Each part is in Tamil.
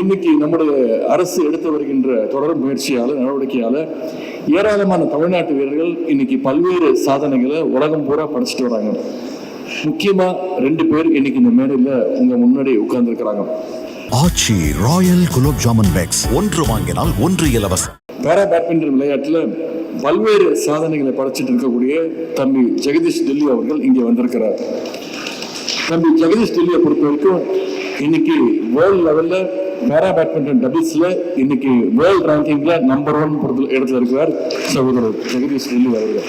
இன்னைக்கு நம்முடைய அரசு எடுத்து வருகின்ற தொடர் முயற்சியால நடவடிக்கையால ஏராளமான தமிழ்நாட்டு வீரர்கள் இன்னைக்கு பல்வேறு சாதனைகளை உலகம் பூரா படிச்சுட்டு வராங்க. முக்கியமா ரெண்டு பேர் இன்னைக்கு இந்த மேடையில உங்க முன்னாடி உட்கார்ந்துருக்கிறாங்க. ஆச்சி ராயல் குலோப் ஜாமுன் பேக்ஸ் ஒன்று வாங்கினால் ஒன்று இலவசம். பேரா பேட்மிண்டன் விளையாட்டுல பல்வேறு சாதனைகளை படைச்சிட்டு இருக்கக்கூடிய தம்பி ஜெகதீஷ் டெல்லி அவர்கள் இங்கே வந்திருக்கிறார். தம்பி ஜெகதீஷ் டெல்லியை பொறுத்த வரைக்கும் இன்னைக்கு வேர்ல்ட் லெவல்ல பேரா பேட்மிண்டன் டபிள்ஸ்ல இன்னைக்கு வேர்ல்ட் ரேங்கிங்ல நம்பர் ஒன் இடத்துல இருக்கிறார் சகோதரர் ஜெகதீஷ் டெல்லி அவர்கள்.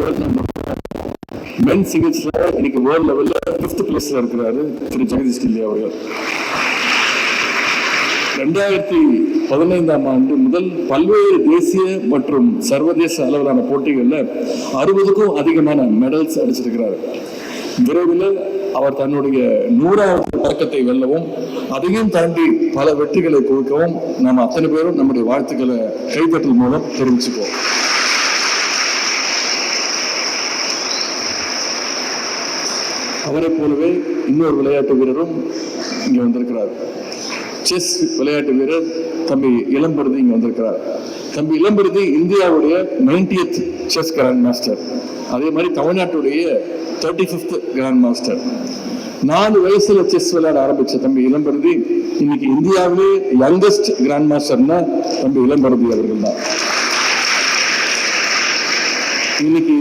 வேர்ல்ட் நம்பர் மென் சிங்கிள்ஸ்ல இன்னைக்கு வேர்ல்ட் லெவல்ல பிப்த் பிளேஸ்ல இருக்கிறாரு திரு ஜெகதீஷ் டெல்லி அவர்கள். ரெண்டாயிரத்தி பதினைந்தாம் ஆண்டு முதல் பல்வேறு தேசிய மற்றும் சர்வதேச அளவிலான போட்டிகளில் அறுபதுக்கும் அதிகமான மெடல்ஸ் அடிச்சிருக்கிறார். விரைவில் அவர் தன்னுடைய நூறாவது பழக்கத்தை வெல்லவும் அதையும் தாண்டி பல வெற்றிகளை கொடுக்கவும் நாம் அத்தனை பேரும் நம்முடைய வாழ்த்துக்களை கைத்தட்டல் மூலம் தெரிவிச்சுக்குவோம். அவரை போலவே இன்னொரு விளையாட்டு வீரரும் இங்கே வந்திருக்கிறார். செஸ் விளையாட்டு வீரர் தம்பி இளம்பருதி இங்கே வந்திருக்கிறார். தம்பி இளம்பருதி இந்தியாவுடைய நைன்டியத் செஸ் கிராண்ட் மாஸ்டர். அதே மாதிரி தமிழ்நாட்டுடைய தேர்ட்டி ஃபிஃப்த் கிராண்ட் மாஸ்டர் நாலு வயசுல செஸ் விளையாட ஆரம்பிச்ச தம்பி இளம்பருதி இன்னைக்கு இந்தியாவிலே யங்கஸ்ட் கிராண்ட் மாஸ்டர்னா தம்பி இளம்பருதி அவர்கள் தான் இன்னைக்கு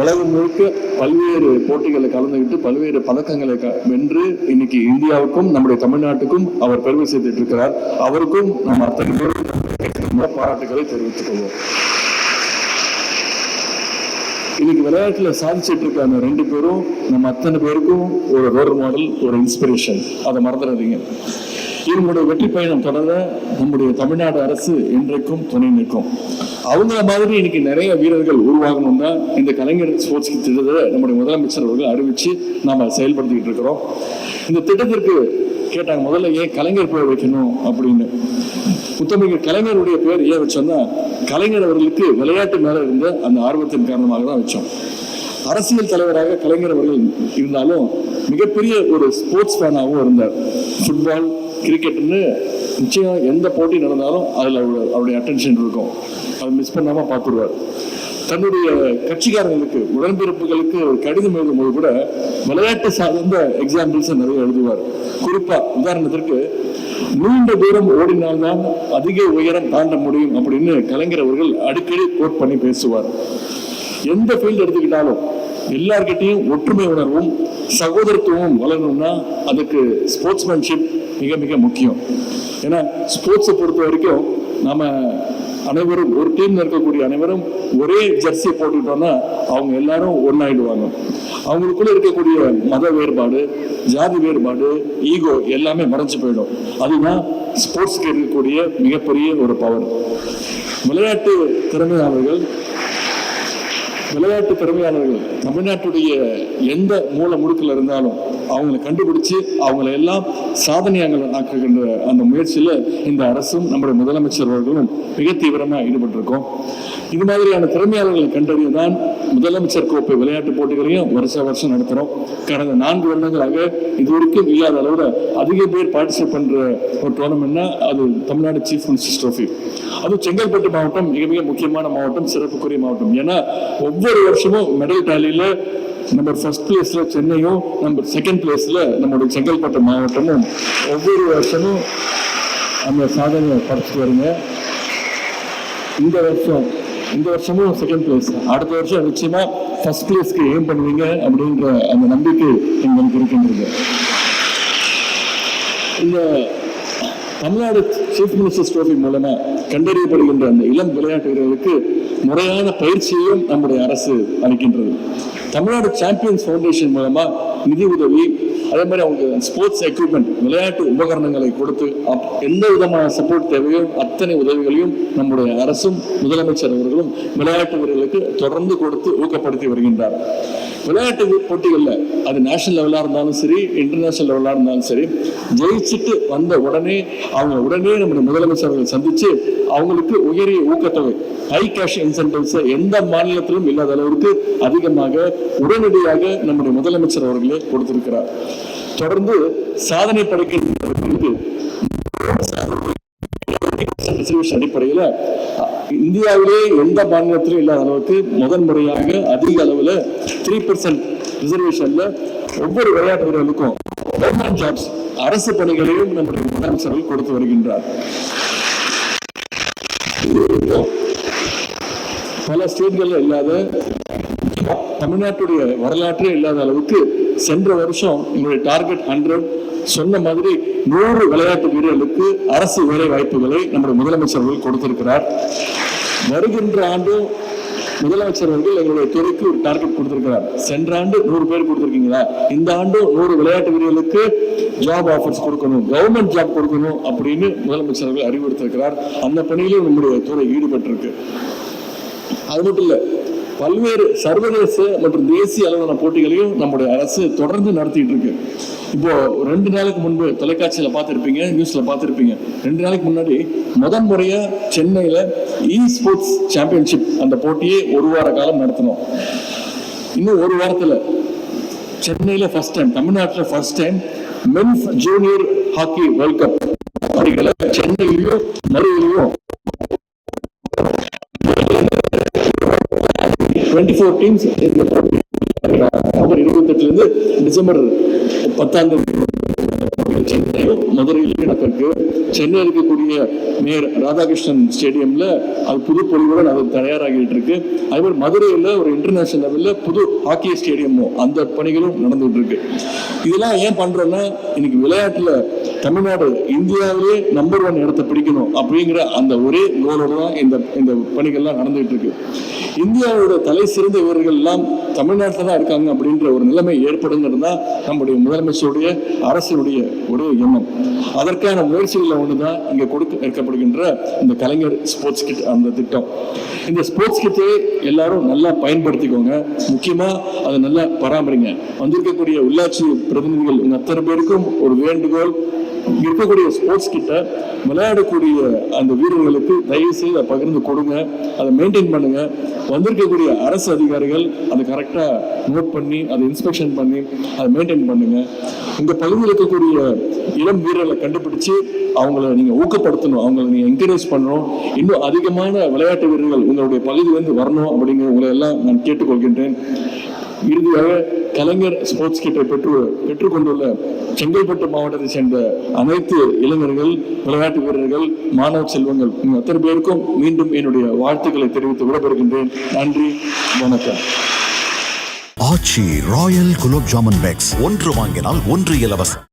உலகம் முழுக்க பல்வேறு போட்டிகளை கலந்துக்கிட்டு பல்வேறு பதக்கங்களை வென்று இன்னைக்கு இந்தியாவுக்கும் நம்முடைய தமிழ்நாட்டுக்கும் அவர் பெருமை செய்துட்டு இருக்கிறார். அவருக்கும் நம்ம அத்தனை பேரும் பாராட்டுகளை தெரிவித்துக் கொள்வோம். இன்னைக்கு விளையாட்டுல சாதிச்சிட்டு இருக்க அந்த ரெண்டு பேரும். நம்ம அத்தனை பேருக்கும் ஒரு ரோல் மாடல் ஒரு இன்ஸ்பிரேஷன் அதை மறந்துடாதீங்க. இவங்களுடைய வெற்றி பயணம் தொடர நம்முடைய தமிழ்நாடு அரசு என்றைக்கும் துணை நிற்கும். அவங்கள மாதிரி இன்னைக்கு நிறைய வீரர்கள் உருவாகணும்னா இந்த கலைஞர் ஸ்போர்ட்ஸ் திட்டத்தை நம்முடைய முதலமைச்சர் அவர்கள் அறிவிச்சு நாம செயல்படுத்திக்கிட்டு இருக்கிறோம். இந்த திட்டத்திற்கு கேட்டாங்க முதல்ல ஏன் கலைஞர் பேர் வைக்கணும் அப்படின்னு. புத்தமிகு கலைஞருடைய பேர் ஏன் வச்சோம்னா கலைஞர் அவர்களுக்கு விளையாட்டு மேல இருந்த அந்த ஆர்வத்தின் காரணமாக தான் வச்சோம் அரசியல் தலைவராக கலைஞர் அவர்கள் இருந்தாலும் மிகப்பெரிய ஒரு ஸ்போர்ட்ஸ் ஃபேனாகவும் இருந்தார். ஃபுட்பால் கிரிக்கெட்னு நிச்சயம் எந்த போட்டி நடந்தாலும் அதில் அவரு- அவருடைய அட்டென்ஷன் இருக்கும். அதை மிஸ் பண்ணாமல் பார்த்துருவார். தன்னுடைய கட்சிக்காரர்களுக்கு உடன்பிறப்புகளுக்கு ஒரு கடிதம் எழுதும்போது கூட விளையாட்டு சார்ந்த எக்ஸாம்பிள்ஸ் நிறைய எழுதுவார். குறிப்பா உதாரணத்திற்கு நீண்ட தூரம் ஓடினால்தான் அதிக உயரம் தாண்ட முடியும் அப்படின்னு கலைஞர் அவர்கள் அடிக்கடி கோட் பண்ணி பேசுவார். எந்த ஃபீல்டு எடுத்துக்கிட்டாலும் எல்லார்கிட்டையும் ஒற்றுமை உணர்வும் சகோதரத்துவமும் வளரணும்னா அதுக்கு ஸ்போர்ட்ஸ்மேன்ஷிப் மிக மிக முக்கியம். ஏன்னா ஸ்போர்ட்ஸை பொறுத்த வரைக்கும் நம்ம அனைவரும் ஒரு டீம்ல இருக்கக்கூடிய அனைவரும் ஒரே ஜெர்சி போட்டுக்கிட்டோம்னா அவங்க எல்லாரும் ஒன்னாயிடுவாங்க அவங்களுக்குள்ள இருக்கக்கூடிய மத வேறுபாடு ஜாதி வேறுபாடு ஈகோ எல்லாமே மறைஞ்சு போயிடும். அதுதான் ஸ்போர்ட்ஸ்க்கு இருக்கக்கூடிய மிகப்பெரிய ஒரு பவர் விளையாட்டு திறமையாளர்கள் விளையாட்டு திறமையாளர்கள் தமிழ்நாட்டுடைய எந்த மூல முடுக்கில் இருந்தாலும் அவங்களை கண்டுபிடிச்சு அவங்களை எல்லாம் சாதனையாங்களை ஆக்குகின்ற அந்த முயற்சியில இந்த அரசும் நம்முடைய முதலமைச்சர் அவர்களும் மிக தீவிரமா ஈடுபட்டிருக்கோம். இது மாதிரியான திறமையாளர்களை கண்டறிய தான் முதலமைச்சர் கோப்பை விளையாட்டு போட்டிகளையும் வருஷ வருஷம் நடத்துறோம். கடந்த நான்கு வருடங்களாக இதுவரைக்கும் இல்லாத அளவுல அதிக பேர் பார்ட்டிசிபேட் பண்ற ஒரு டோர்னமெண்ட்னா அது தமிழ்நாடு சீஃப் மினிஸ்டர்ஸ் ட்ரோஃபி அதுவும் செங்கல்பட்டு மாவட்டம் மிக மிக முக்கியமான மாவட்டம் சிறப்புக்குரிய மாவட்டம். ஏன்னா ஒவ்வொரு வருஷமும் மெடல் டாலியில நம்ம ஃபர்ஸ்ட் பிளேஸ்ல சென்னையும் நம்ம செகண்ட் பிளேஸ்ல நம்மளுடைய செங்கல்பட்டு மாவட்டமும் ஒவ்வொரு வருஷமும் அந்த சாதனையை படைச்சிட்டு வருங்க. இந்த வருஷம் இந்த வருஷமும் செகண்ட் பிளேஸ் அடுத்த வருஷம் நிச்சயமா ஃபர்ஸ்ட் பிளேஸ்க்கு ஏம் பண்ணுவீங்க அப்படின்ற அந்த நம்பிக்கை எங்களுக்கு இருக்கின்றது. இந்த தமிழ்நாடு சீஃப் மினிஸ்டர்ஸ் ட்ரோஃபி மூலமா கண்டறியப்படுகின்ற அந்த இளம் விளையாட்டு வீரர்களுக்கு முறையான பயிற்சியையும் நம்முடைய அரசு அளிக்கின்றது. தமிழ்நாடு சாம்பியன்ஸ் ஃபவுண்டேஷன் மூலமா நிதி உதவி அதே மாதிரி அவங்க ஸ்போர்ட்ஸ் எக்யூப்மெண்ட் விளையாட்டு உபகரணங்களை கொடுத்து எந்த விதமான சப்போர்ட் தேவையோ அத்தனை உதவிகளையும் நம்முடைய அரசும் முதலமைச்சர் அவர்களும் விளையாட்டு வீரர்களுக்கு தொடர்ந்து கொடுத்து ஊக்கப்படுத்தி வருகின்றார் விளையாட்டு போட்டிகள்ல அது நேஷனல் லெவலா இருந்தாலும் சரி இன்டர்நேஷனல் லெவலா இருந்தாலும் சரி ஜெயிச்சுட்டு வந்த உடனே அவங்க உடனே நம்ம முதலமைச்சர்கள் சந்திச்சு அவங்களுக்கு உயரிய ஊக்கத்தொகை ஹை கேஷ் இன்சென்டிவ்ஸ் எந்த மாநிலத்திலும் இல்லாத அளவிற்கு அதிகமாக உடனடியாக நம்முடைய முதலமைச்சர் அவர்களே கொடுத்திருக்கிறார். தொடர்ந்து சாதனை படைக்கிறது ரிசர்வேஷன் அடிப்படையில இந்தியாவிலே எந்த மாநிலத்திலும் இல்லாத அளவுக்கு முதன் முறையாக அதிக அளவுல த்ரீ பர்சன்ட் ரிசர்வேஷன்ல ஒவ்வொரு விளையாட்டு வீரர்களுக்கும் கவர்மெண்ட் ஜாப்ஸ் அரசு பணிகளையும் நம்முடைய முதலமைச்சர்கள் கொடுத்து வருகின்றார். பல ஸ்டேட்களில் இல்லாத தமிழ்நாட்டுடைய வரலாற்றே இல்லாத அளவுக்கு சென்ற வருஷம் எங்களுடைய டார்கெட் ஹண்ட்ரட் சொன்ன மாதிரி நூறு விளையாட்டு வீரர்களுக்கு அரசு வேலை வாய்ப்புகளை நம்முடைய முதலமைச்சர்கள் கொடுத்திருக்கிறார். வருகின்ற ஆண்டும் முதலமைச்சர் அவர்கள் எங்களுடைய துறைக்கு ஒரு டார்கெட் கொடுத்திருக்கிறார். சென்ற ஆண்டு நூறு பேர் கொடுத்திருக்கீங்களா? இந்த ஆண்டு நூறு விளையாட்டு வீரர்களுக்கு ஜாப் ஆஃபர்ஸ் கொடுக்கணும் கவர்மெண்ட் ஜாப் கொடுக்கணும் அப்படின்னு முதலமைச்சர் அவர்கள் அறிவுறுத்திருக்கிறார். அந்த பணியிலும் நம்முடைய துறை ஈடுபட்டிருக்கு. அது மட்டும் இல்ல பல்வேறு சர்வதேச மற்றும் தேசிய அளவிலான போட்டிகளையும் நம்முடைய அரசு தொடர்ந்து நடத்திட்டு இருக்கு. இப்போ ரெண்டு நாளுக்கு முன்பு தொலைக்காட்சியில பார்த்திருப்பீங்க நியூஸ்ல பார்த்திருப்பீங்க. ரெண்டு நாளைக்கு முன்னாடி முதன் முறையா சென்னையில இ ஸ்போர்ட்ஸ் சாம்பியன்ஷிப் அந்த போட்டியை ஒரு வார காலம் நடத்தினோம். இன்னும் ஒரு வாரத்துல சென்னையில ஃபர்ஸ்ட் டைம் தமிழ்நாட்டுல first time men's junior hockey world cup போட்டிகளை சென்னையிலையும் மதுரையிலையும் டுவெண்ட்டி ஃபோர் டீம்ஸ் நவம்பர் இருபத்தெட்டுல இருந்து டிசம்பர் பத்தாம் தேதி மதுரையில் மதுரையிலும் நடந்திருக்கு சென்னையில் இருக்கக்கூடிய மேயர் ராதாகிருஷ்ணன் ஸ்டேடியம்ல அது புது பொலிவுடன் அது தயாராகிட்டு இருக்கு அதே மாதிரி மதுரையில் ஒரு இன்டர்நேஷனல் லெவல்ல புது ஹாக்கி ஸ்டேடியமும் அந்த பணிகளும் நடந்துட்டு இருக்கு இதெல்லாம் ஏன் பண்றோம்னா இன்னைக்கு விளையாட்டுல தமிழ்நாடு இந்தியாவிலே நம்பர் ஒன் இடத்தை பிடிக்கணும் அப்படிங்கிற அந்த ஒரே கோலோடு தான் இந்த இந்த பணிகள்லாம் நடந்துட்டு இருக்கு இந்தியாவோட தலை சிறந்த வீரர்கள் எல்லாம் தமிழ்நாட்டில் தான் இருக்காங்க அப்படின்ற ஒரு நிலைமை ஏற்படுங்கிறது தான் நம்முடைய முதலமைச்சருடைய அரசினுடைய ஒரே எண்ணம். அதற்கான முயற்சிகளை ஒன்று தான் இங்கே கொடுக்க இருக்கப்படுகின்ற இந்த கலைஞர் ஸ்போர்ட்ஸ் கிட் அந்த திட்டம். இந்த ஸ்போர்ட்ஸ் கிட்டே எல்லாரும் நல்லா பயன்படுத்திக்கோங்க. முக்கியமா அதை நல்லா பராமரிங்க. வந்திருக்கக்கூடிய உள்ளாட்சி பிரதிநிதிகள் அத்தனை பேருக்கும் ஒரு வேண்டுகோள். இருக்கக்கூடிய ஸ்போர்ட்ஸ் கிட்ட விளையாடக்கூடிய அந்த வீரர்களுக்கு தயவு செய்து அதை பகிர்ந்து கொடுங்க. அதை மெயின்டைன் பண்ணுங்க. வந்திருக்கக்கூடிய அரசு அதிகாரிகள் அதை கரெக்டாக நோட் பண்ணி அதை இன்ஸ்பெக்ஷன் பண்ணி அதை மெயின்டைன் பண்ணுங்க. இந்த பகுதியில் இருக்கக்கூடிய இளம் வீரர்களை கண்டுபிடிச்சு அவங்கள நீங்க ஊக்கப்படுத்தணும். அவங்கள நீங்க என்கரேஜ் பண்ணணும். இன்னும் அதிகமான விளையாட்டு வீரர்கள் உங்களுடைய பகுதியிலேருந்து வரணும் அப்படிங்கிற உங்களை எல்லாம் நான் கேட்டுக்கொள்கின்றேன். இறுதியாக கலைஞர் ஸ்போர்ட்ஸ் கிட்டை பெற்று பெற்றுக்கொண்டுள்ள செங்கல்பட்டு மாவட்டத்தை சேர்ந்த அனைத்து இளைஞர்கள் விளையாட்டு வீரர்கள் மாணவ செல்வங்கள் உங்க அத்தனை பேருக்கும் மீண்டும் என்னுடைய வாழ்த்துக்களை தெரிவித்து விடைபெறுகின்றேன். நன்றி வணக்கம். ஆச்சி ராயல் குலோப் ஜாமன் பேக்ஸ் ஒன்று வாங்கினால் ஒன்று இலவசம்.